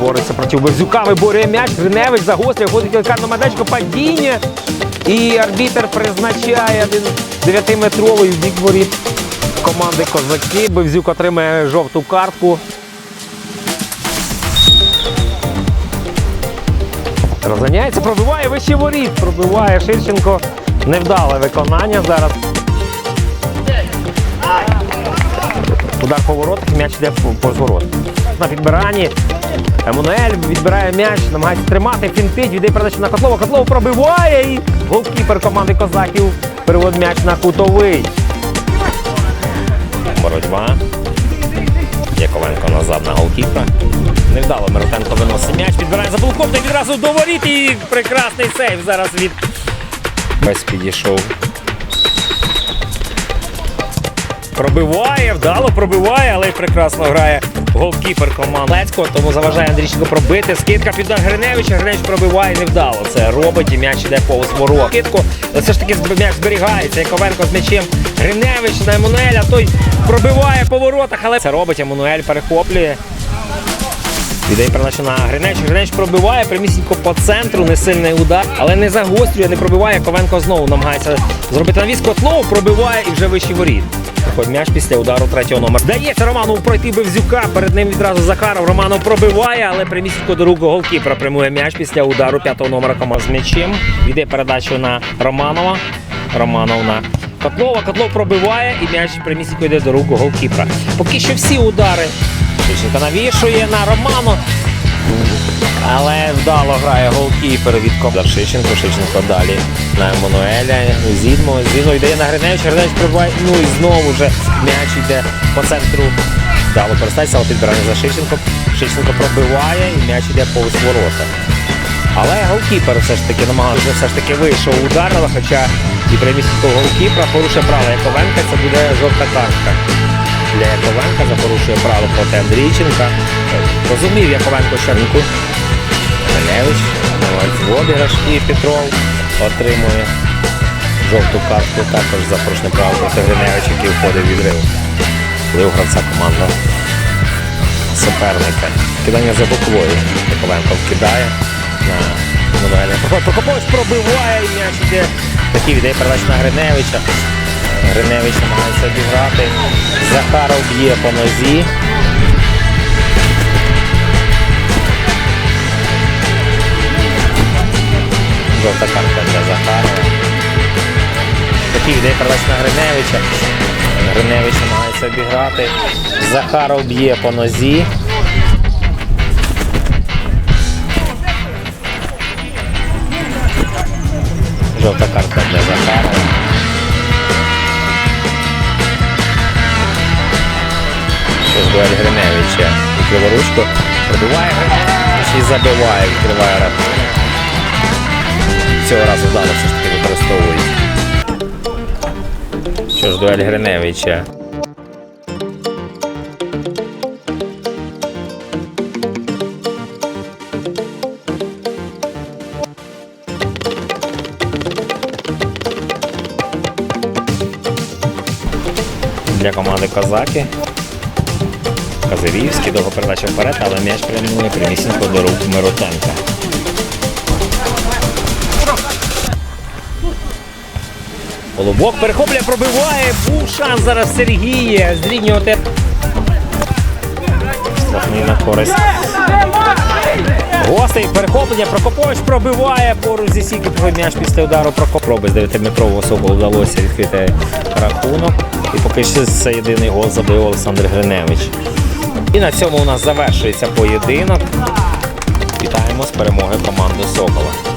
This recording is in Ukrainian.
бореться проти Бевзюка, виборює м'яч, Гриневич загострює, ходить кілкарну медачку, падіння. І арбітер призначає один 9-метровий бік воріт команди Козаки. Бевзюк отримає жовту картку. Розганяється, пробиває вище воріт, пробиває Ширченко. Невдале виконання зараз. Удар по воротах, м'яч йде по, зворот. На підбиранні. Еммануель відбирає м'яч, намагається тримати, фінтить, віддає передачу на Котлова. Котлов пробиває і голкіпер команди козаків переводить м'яч на кутовий. Боротьба. Яковенко назад на голкіпера. Невдало Миротенко виносить м'яч, підбирає за блоком, відразу до воріт і прекрасний сейв зараз від. Без підійшов. Пробиває, вдало пробиває, але й прекрасно грає голкіпер команди Лецького, тому заважає Андрійченко пробити. Скидка під Гриневича, Гриневич пробиває невдало. Це робить і м'яч іде повз ворот. Скидку, але все ж таки м'яч зберігається. Яковенко з м'ячем Гриневич на Еммануеля, той пробиває по воротах, але це робить. Еммануель перехоплює. Віддає передачу на Гриневич. Гриневич пробиває прямісінько по центру, несильний удар, але не загострює, не пробиває. Ковенко знову намагається зробити навіс Котлов, пробиває і вже вищий воріт. Проходить м'яч після удару третього номера. Дається Романову пройти Бевзюка. Перед ним відразу Захаров. Романов пробиває, але прямісінько до рук голкіпера прямує м'яч після удару п'ятого номера команд з м'ячем. Віддає передачу на Романова. Романов на Котлова. Котлов пробиває і м'яч прямісінько йде до рук голкіпера. Поки що всі удари Шевченко навішує на Роману. Але вдало грає голкіпер від команди Шевченко. Шевченко далі на Еммануеля. Зідмо. Зідмо йде на Гриневич. Гриневич пробиває. Ну і знову вже м'яч йде по центру. Вдало перестається, але підбирання за Шевченко. Шевченко пробиває і м'яч йде повз ворота. Але голкіпер все ж таки намагався, все ж таки вийшов удар, але хоча і прямісінько голкіпера порушує право Яковенка, це буде жовта картка. Для Яковенка за порушує право проти Андрійченка. Розумів Яковенко Щарнику. Гриневич, Водиграш і Петров отримує жовту картку також за порушне право проти Гриневича, який входить в відрив. У гравця команда суперника. Кидання за боковою. Яковенко вкидає на Мануеля. Прокопович пробиває м'яч іде. Такий віддає передач на Гриневича. Гриневич намагається обіграти. Захаров б'є по нозі. Жовта картка для Захарова. Такий віддає передач на Гриневича. Гриневич намагається обіграти. Захаров б'є по нозі. Жовта картка для Захарова. Ще дуель Гриневича. І Криворучко пробиває Гриневич і забиває, відкриває рахунок. Цього разу вдало все ж таки використовують. Що ж дуель Гриневича. Для команди Козаки. Казирівський, довго передача вперед, але м'яч прямує прямісінько до рук Миротенка. Голубок перехоплює, пробиває. Був шанс зараз Сергія. Зрівнювати. Штрафний на користь. Гостей перехоплення. Прокопович пробиває поруч зі сіки м'яч після удару Прокоп. Без 9-метрового особу вдалося відкрити рахунок. І поки що це єдиний гол забив Олександр Гриневич. І на цьому у нас завершується поєдинок. Вітаємо з перемоги команди Сокола.